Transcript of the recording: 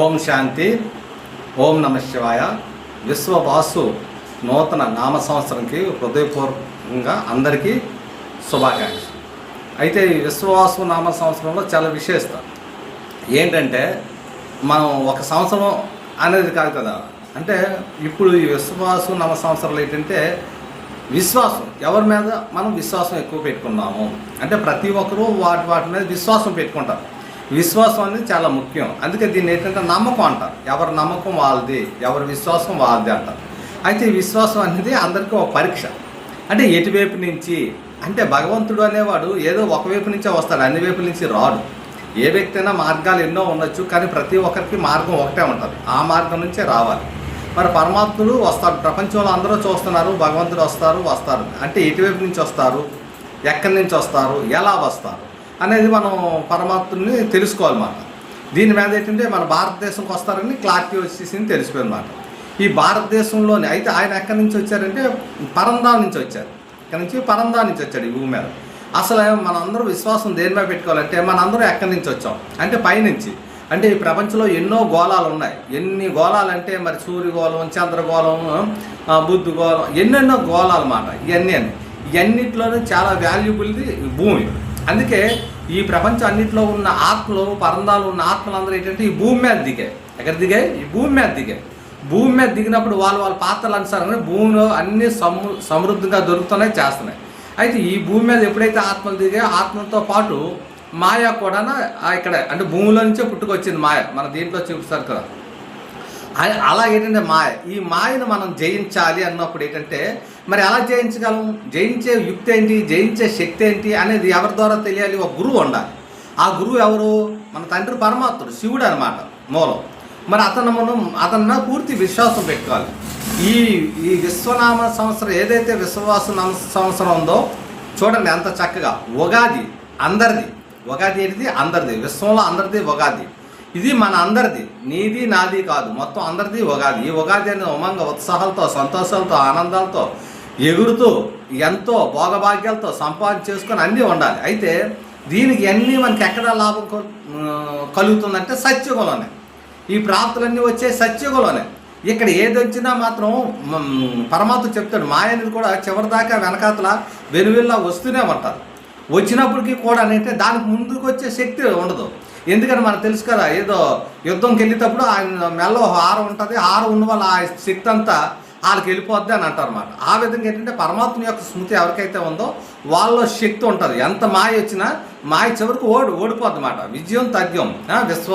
ఓం శాంతి ఓం నమ శివాయ. విశ్వవాసు నూతన నామ సంవత్సరంకి హృదయపూర్వకంగా అందరికీ శుభాకాంక్ష అయితే ఈ విశ్వవాసు నామ సంవత్సరంలో చాలా విశేషత ఏంటంటే మనం ఒక సంవత్సరం అనేది కాదు కదా. అంటే ఇప్పుడు ఈ విశ్వాసు నమ సంవత్సరాలు ఏంటంటే విశ్వాసం. ఎవరి మీద మనం విశ్వాసం ఎక్కువ పెట్టుకున్నాము? అంటే ప్రతి ఒక్కరూ వాటి వాటి మీద విశ్వాసం పెట్టుకుంటారు. విశ్వాసం అనేది చాలా ముఖ్యం. అందుకే దీన్ని ఏంటంటే నమ్మకం అంటారు. ఎవరి నమ్మకం వాళ్ళది ఎవరి విశ్వాసం వాళ్ళది అంటారు. అయితే ఈ విశ్వాసం అనేది అందరికీ ఒక పరీక్ష. అంటే ఎటువైపు నుంచి? అంటే భగవంతుడు అనేవాడు ఏదో ఒకవైపు నుంచే వస్తాడు అన్ని వైపు నుంచి రాడు. ఏ వ్యక్తి అయినా మార్గాలు ఎన్నో ఉండొచ్చు కానీ ప్రతి ఒక్కరికి మార్గం ఒకటే ఉంటుంది. ఆ మార్గం నుంచే రావాలి. మరి పరమాత్ముడు వస్తాడు. ప్రపంచంలో అందరూ చూస్తున్నారు భగవంతుడు వస్తారు వస్తారు. అంటే ఎటువైపు నుంచి వస్తారు? ఎక్కడి నుంచి వస్తారు? ఎలా వస్తారు? అనేది మనం పరమాత్ముని తెలుసుకోవాలన్నమాట దీని మీద ఏంటంటే మన భారతదేశంకి వస్తారని క్లారిటీ వచ్చేసింది తెలిసిపోయిందన్నమాట ఈ భారతదేశంలోనే అయితే ఆయన ఎక్కడి నుంచి వచ్చారంటే పరందా నుంచి వచ్చారు. ఇక్కడ నుంచి? పరందా నుంచి వచ్చాడు ఈ భూమి మీద. అసలు మనందరూ విశ్వాసం దేని మీద పెట్టుకోవాలంటే మనందరం ఎక్కడి నుంచి వచ్చాం? అంటే పైనుంచి. అంటే ఈ ప్రపంచంలో ఎన్నో గోళాలు ఉన్నాయి. ఎన్ని గోళాలు అంటే మరి సూర్యగోళం చంద్రగోళం ఆ, ఎన్నెన్నో గోళాలు అన్నమాట. ఇవన్నీ అని. ఇవన్నిట్లోనే చాలా వాల్యుబుల్ది భూమి. అందుకే ఈ ప్రపంచం అన్నింటిలో ఉన్న ఆత్మలు పరందాలు ఉన్న ఆత్మలు అందరూ ఏంటంటే ఈ భూమి మీద దిగాయి ఎక్కడ దిగాయి ఈ భూమి మీద దిగాయి భూమి మీద దిగినప్పుడు వాళ్ళు వాళ్ళ పాత్రలు అనుసారంగా భూమిలో అన్ని సము సమృద్ధిగా దొరుకుతున్నాయి చేస్తున్నాయి. అయితే ఈ భూమి మీద ఎప్పుడైతే ఆత్మలు దిగాయో ఆత్మలతో పాటు మాయ కూడా ఇక్కడ అంటే భూమిలో నుంచే పుట్టుకొచ్చింది మాయ. మన దీంట్లో చూపిస్తారు కదా. అలా ఏంటంటే మాయ. ఈ మాయను మనం జయించాలి అన్నప్పుడు ఏంటంటే మరి ఎలా జయించగలం? జయించే యుక్తి ఏంటి జయించే శక్తి ఏంటి అనేది ఎవరి ద్వారా తెలియాలి? ఒక గురువు ఉండాలి. ఆ గురువు ఎవరు? మన తండ్రి పరమాత్ముడు శివుడు అనమాట మూలం. మరి అతను మనం అతను పూర్తి విశ్వాసం పెట్టుకోవాలి. ఈ ఈ విశ్వనామ సంవత్సరం ఏదైతే విశ్వవాస నామ సంవత్సరం ఉందో చూడండి ఎంత చక్కగా. ఉగాది అందరిది. ఉగాది ఏంటిది అందరిది. విశ్వంలో అందరిది ఉగాది. ఇది మన అందరిది. నీది నాది కాదు. మొత్తం అందరిది ఉగాది. ఈ ఉగాది అనేది ఉమంగ ఉత్సాహాలతో సంతోషాలతో ఆనందాలతో ఎగురుతూ ఎంతో భోగభాగ్యాలతో సంపాదన చేసుకొని అన్నీ ఉండాలి. అయితే దీనికి అన్నీ మనకి ఎక్కడ లాభం కలుగుతుందంటే సత్యుగంలోనే ఈ ప్రాప్తులన్నీ వచ్చే సత్యుగంలోనే ఇక్కడ ఏది వచ్చినా మాత్రం పరమాత్మ చెప్తాడు. మాయ కూడా చివరిదాకా వెనకాతల వెనువిల్లా వస్తూనే ఉంటారు. వచ్చినప్పటికీ కూడా అంటే దానికి ముందుకు వచ్చే శక్తి ఉండదు. ఎందుకని మనకు తెలుసు కదా ఏదో యుద్ధంకి వెళ్ళేటప్పుడు ఆయన మెల్ల హారం ఉంటుంది హారం ఉన్న వల్ల ఆ శక్తి అంతా వాళ్ళకి వెళ్ళిపోద్ది అని అంటారు అనమాట ఆ విధంగా ఏంటంటే పరమాత్మ యొక్క స్మృతి ఎవరికైతే ఉందో వాళ్ళలో శక్తి ఉంటుంది. ఎంత మాయ వచ్చినా మాయ చివరికి ఓడి ఓడిపోద్ది అన్నమాట. విజయం తథ్యం విశ్వ.